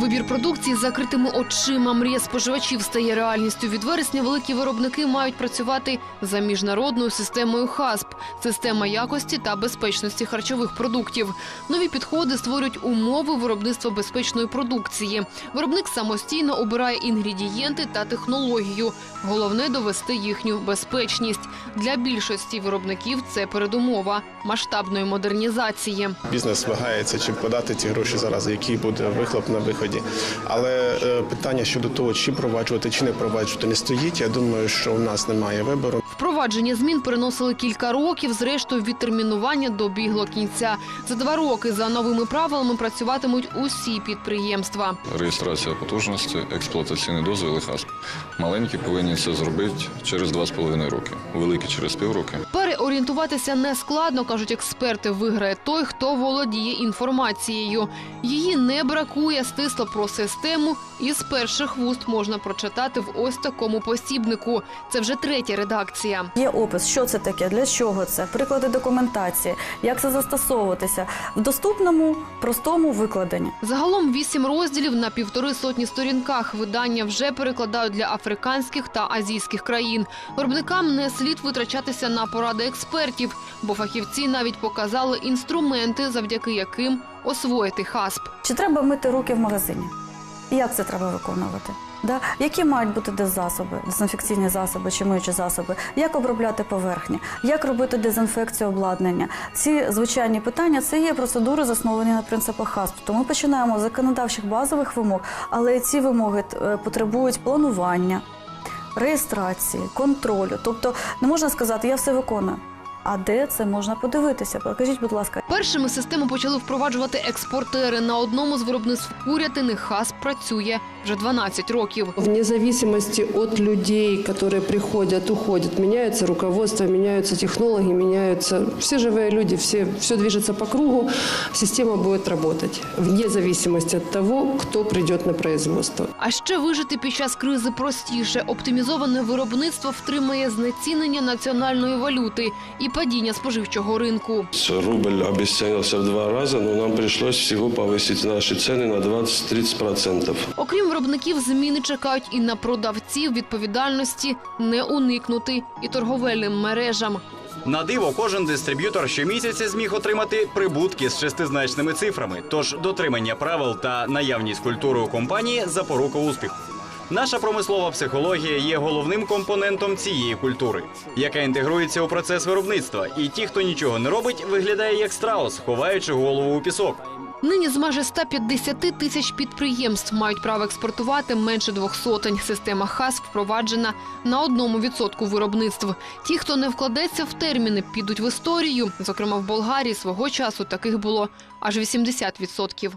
Вибір продукції з закритими очима. Мрія споживачів стає реальністю. Від вересня великі виробники мають працювати за міжнародною системою ХАСП – система якості та безпечності харчових продуктів. Нові підходи створюють умови виробництва безпечної продукції. Виробник самостійно обирає інгредієнти та технологію. Головне довести їхню безпечність. Для більшості виробників це передумова масштабної модернізації. Бізнес вагається, чи подати ці гроші зараз, який буде вихлоп на виході. Але е, питання щодо того, чи проваджувати, чи не проваджувати, не стоїть. Я думаю, що у нас немає вибору. Впровадження змін переносили кілька років. Зрештою, відтермінування добігло кінця. За два роки за новими правилами працюватимуть усі підприємства. Реєстрація потужності, експлуатаційний дозвіл і хасп. Маленькі повинні це зробити через 2,5 роки, великі через півроки. Переорієнтуватися не складно, кажуть експерти. Виграє той, хто володіє інформацією. Її не бракує. Стисло про систему. І з перших вуст можна прочитати в ось такому посібнику. Це вже третя редакція. Є опис, що це таке, для чого це, приклади документації, як це застосовуватися в доступному, простому викладенні. Загалом вісім розділів на півтори сотні сторінках. Видання вже перекладають для африканських та азійських країн. Виробникам не слід витрачатися на поради експертів, бо фахівці навіть показали інструменти, завдяки яким освоїти хасп. Чи треба мити руки в магазині? І як це треба виконувати? Да? Які мають бути деззасоби, дезінфекційні засоби чи миючі засоби? Як обробляти поверхні? Як робити дезінфекцію обладнання? Ці звичайні питання це є процедури, засновані на принципах ХАСП. Ми починаємо з законодавчих базових вимог, але ці вимоги е, потребують планування, реєстрації, контролю. Тобто не можна сказати, я все виконую. А де це можна подивитися? Покажіть, будь ласка, Першими систему почали впроваджувати експортери. На одному з виробництв курятини хасп працює вже 12 років. Вне зависимости от людей, которые приходят, уходят, меняется руководство, меняются технологи, меняются все живые люди, все, все движется по кругу, система будет работать вне зависимости от того, кто придет на производство. А ще вижити під час кризи простіше. Оптимізоване виробництво втримає знецінення національної валюти і падіння споживчого ринку. Рубль обесценился в два раза, но нам пришлось всего повысить наши цены на 20-30%. Окрім виробників, зміни чекають і на продавців відповідальності не уникнути і торговельним мережам. На диво, кожен дистриб'ютор щомісяця зміг отримати прибутки з шестизначними цифрами. Тож дотримання правил та наявність культури у компанії запорука успіху. Наша промислова психологія є головним компонентом цієї культури, яка інтегрується у процес виробництва. І ті, хто нічого не робить, виглядає як страус, ховаючи голову у пісок. Нині з майже 150 тисяч підприємств мають право експортувати менше двох сотень. Система ХАСП впроваджена на одному відсотку виробництв. Ті, хто не вкладеться в терміни, підуть в історію. Зокрема, в Болгарії свого часу таких було аж 80%.